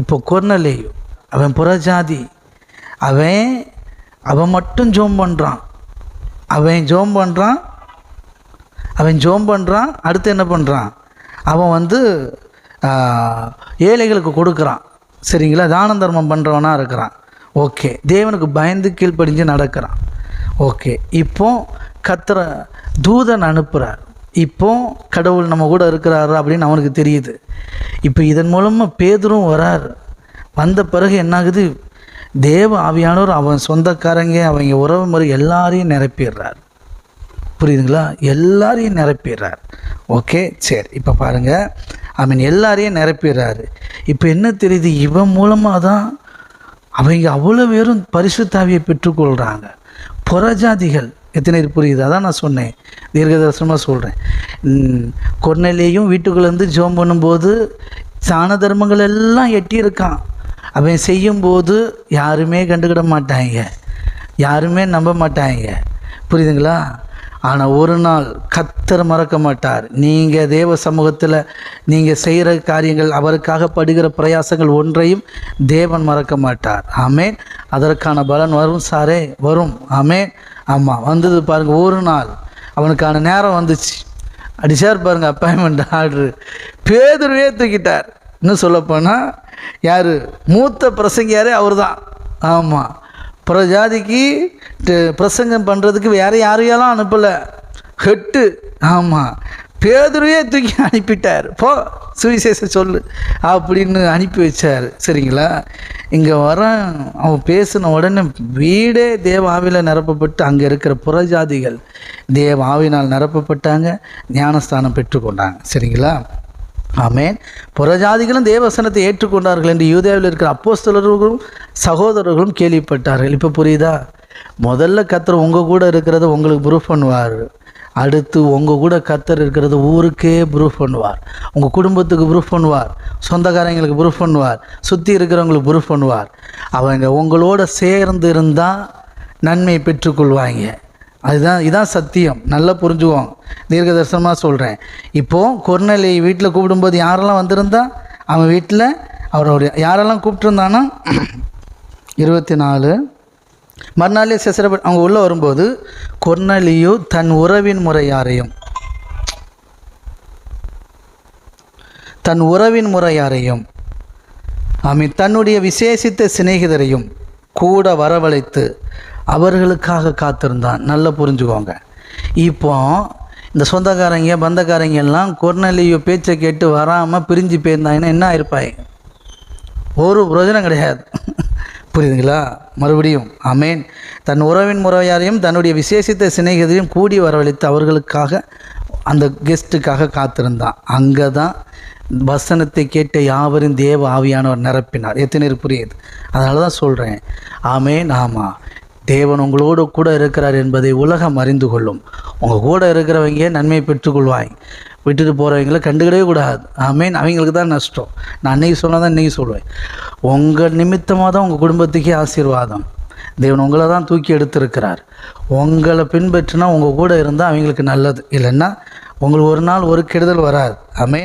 இப்போ கொர்னலேயோ அவன் புறஜாதி. அவன் அவன் மட்டும் ஜோம் பண்ணுறான் அவன் ஜோம் பண்ணுறான் அவன் ஜோம் பண்ணுறான் அடுத்து என்ன பண்ணுறான் அவன் வந்து ஏழைகளுக்கு கொடுக்குறான். சரிங்களா? தான தர்மம் பண்ணுறவனாக இருக்கிறான். ஓகே. தேவனுக்கு பயந்து கீழ்ப்படிஞ்சு நடக்கிறான். ஓகே. இப்போ கத்துற தூதன் அனுப்புகிறார் இப்போ கடவுள் நம்ம கூட இருக்கிறாரு அப்படின்னு அவனுக்கு தெரியுது. இப்போ இதன் மூலமாக பேதரும் வரார். வந்த பிறகு என்னாகுது? தேவ ஆவியானவர் அவன் சொந்தக்காரங்க அவங்க உறவு முறை எல்லாரையும் நிரப்பிடுறார். புரியுதுங்களா? எல்லாரையும் நிரப்பிடுறார். ஓகே சரி இப்போ பாருங்கள் ஐ மீன் எல்லாரையும் நிரப்பிடுறாரு. இப்போ என்ன தெரியுது? இவன் மூலமாக தான் அவங்க அவ்வளோ பேரும் பரிசுத்தாவியை பெற்றுக்கொள்கிறாங்க புறஜாதிகள் எத்தனை பேர் புரியுது? அதான் நான் சொன்னேன். தீர்க்கதர்சனமாக சொல்கிறேன் கொர்நேலியும் வீட்டுக்குள்ளேருந்து ஜோம் பண்ணும்போது தான தர்மங்கள் எல்லாம் எட்டியிருக்கான். அவன் செய்யும்போது யாருமே கண்டுக்கிட மாட்டாங்க. யாருமே நம்ப மாட்டாங்க. புரியுதுங்களா? ஆனால் ஒரு நாள் கத்தர் மறக்க மாட்டார். நீங்கள் தேவ சமூகத்தில் நீங்கள் செய்கிற காரியங்கள் அவருக்காக படுகிற பிரயாசங்கள் ஒன்றையும் தேவன் மறக்க மாட்டார். ஆமேன். அதற்கான பலன் வரும் சாரே வரும். ஆமேன். ஆமாம் வந்தது பாருங்கள் ஒரு நாள். அவனுக்கான நேரம் வந்துச்சு. அடிச்சார் பாருங்க அப்பாயின்மெண்ட் ஆர்டரு பேதுருவே தூக்கிட்டார். இன்னும் சொல்லப்போனால் யார்? மூத்த பிரசங்கியாரே அவர் தான் ஆமாம் புறஜாதிக்கு ட- பிரசங்கம் பண்ணுறதுக்கு வேறு யாரையெல்லாம் அனுப்பலை. ஹெட்டு. ஆமாம் பேதுருவே தூக்கி அனுப்பிட்டார். போ சுவிசேஷ சொல்லு. அப்படின்னு அனுப்பி வச்சார். சரிங்களா? இங்கே வர அவன் பேசின உடனே வீடே தேவ ஆவியில் நிரப்பப்பட்டு அங்கே இருக்கிற புறஜாதிகள் தேவ ஆவினால் நிரப்பப்பட்டாங்க. ஞானஸ்தானம் பெற்றுக்கொண்டாங்க. சரிங்களா? ஆமேன். புறஜாதிகளும் தேவசனத்தை ஏற்றுக்கொண்டார்கள் என்று யூதேவில் இருக்கிற அப்போஸ்தலர்களும் சகோதரர்களும் கேள்விப்பட்டார்கள். இப்போ புரியுதா? முதல்ல கத்திர உங்கள் கூட இருக்கிறத உங்களுக்கு ப்ரூஃப் பண்ணுவார். அடுத்து உங்கள் கூட கத்தர் இருக்கிறது ஊருக்கே ப்ரூஃப் பண்ணுவார். உங்கள் குடும்பத்துக்கு ப்ரூஃப் பண்ணுவார். சொந்தக்காரங்களுக்கு ப்ரூஃப் பண்ணுவார். சுற்றி இருக்கிறவங்களுக்கு ப்ரூஃப் பண்ணுவார். அவங்க உங்களோட சேர்ந்து இருந்தால் நன்மை பெற்றுக்கொள்வாங்க அதுதான் இதுதான் சத்தியம். நல்லா புரிஞ்சுக்குவோம் தீர்க்க தரிசனமாக சொல்கிறேன் இப்போது கொர்நேலி வீட்டில் கூப்பிடும்போது யாரெல்லாம் வந்திருந்தா? அவன் வீட்டில் அவரோட யாரெல்லாம் கூப்பிட்டுருந்தானா இருபத்தி நாலு மறுநாளே செசரப்ப அவங்க உள்ளே வரும்போது கொர்னலியோ தன் உறவின் முறையாரையும் தன் உறவின் முறையாரையும் ஆமீன். தன்னுடைய விசேஷித்த சிநேகிதரையும் கூட வரவழைத்து அவர்களுக்காக காத்திருந்தான். நல்லா புரிஞ்சுக்கோங்க. இப்போ இந்த சொந்தக்காரங்க பந்தக்காரங்க எல்லாம் கொர்னலியோ பேச்சை கேட்டு வராமல் பிரிஞ்சு போயிருந்தாங்கன்னா என்ன ஆயிருப்பாய்? ஒரு பிரயோஜனம் கிடையாது. புரியுதுங்களா? மறுபடியும் அமேன் தன் உறவின் முறையாரையும் தன்னுடைய விசேஷித்த சிநேகிதரையும் கூடி வரவழைத்து அவர்களுக்காக அந்த கெஸ்ட்டுக்காக காத்திருந்தான் அங்கே தான் வசனத்தை கேட்ட யாவரும் தேவ ஆவியானவர் நிரப்பினார். எத்தனை பேர் புரியுது? அதனால தான் சொல்கிறேன் ஆமேன் ஆமாம் தேவன் உங்களோடு கூட இருக்கிறார் என்பதை உலகம் அறிந்து கொள்ளும். உங்கள் கூட இருக்கிறவங்க நன்மை பெற்றுக்கொள்வாய். விட்டுட்டு போகிறவங்கள கண்டுக்கிடவே கூடாது. ஆமீன். அவங்களுக்கு தான் நஷ்டம். நான் அன்னைக்கு சொன்னால் தான் இன்றைக்கி சொல்லுவேன். உங்கள் நிமித்தமாக தான் உங்கள் குடும்பத்துக்கே ஆசீர்வாதம். தேவன் உங்களை தான் தூக்கி எடுத்திருக்கிறார். உங்களை பின்பற்றினா உங்கள் கூட இருந்தால் அவங்களுக்கு நல்லது. இல்லைன்னா உங்களுக்கு ஒரு நாள் ஒரு கெடுதல் வராது. ஆமேன்.